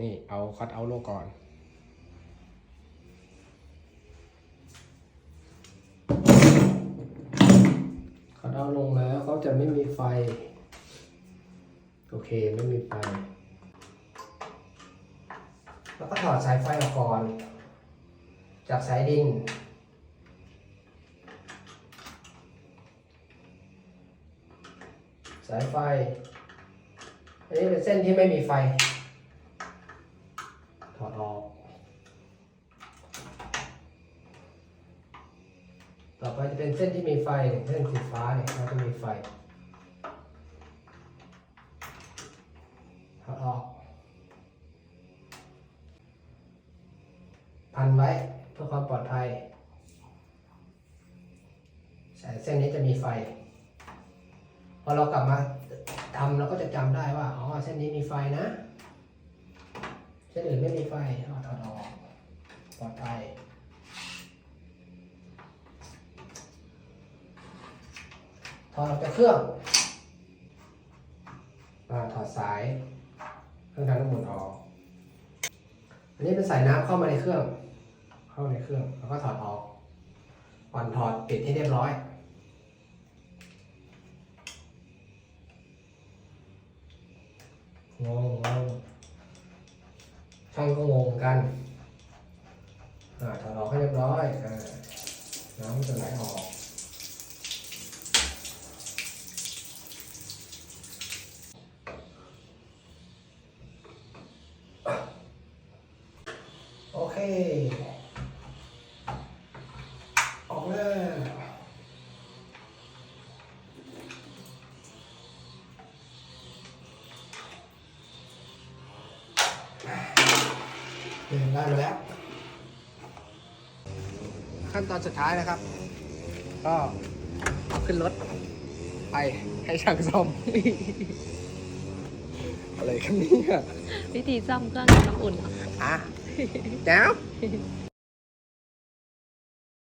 นี่เอาคัดเอาลงก่อน คัดเอาลงแล้วเขาจะไม่มีไฟ โอเคไม่มีไฟ แล้วก็ถอดสายไฟออกก่อน จากสายดินสายไฟ อันนี้เป็นเส้นที่ไม่มีไฟ ถอดออก ต่อไปจะเป็นเส้นที่มีไฟเส้นสีฟ้าเนี่ยเขาจะมีไฟถอดออก พันไว้เพื่อความปลอดภัยสายเส้นนี้จะมีไฟ พอเรากลับมาทำเราก็จะจำได้ว่า อ๋อ เส้นนี้มีไฟนะ เส้นอื่นไม่มีไฟเอาถอดออกปลอดภัยถอดออกจากเครื่องอาถอดสายเครื่องทำน้ำมันออก อันนี้เป็นสายน้ำเข้ามาในเครื่อง เข้าในเครื่องแล้วก็ถอดออกก่อนถอดปิดให้เรียบร้อยงงง ช่างก็งงกันถอดออกให้เรียบร้อยอน้ำจะไหลออกโอเค ออกแล้วเดิน ได้มาแล้ว ขั้นตอนสุดท้ายนะครับ ก็เอาขึ้นรถ ไปให้ช่างซ่อม อะไรกันเนี่ยวิธีซ่อมเครื่องทำน้ำอุ่นอะแจ๋ว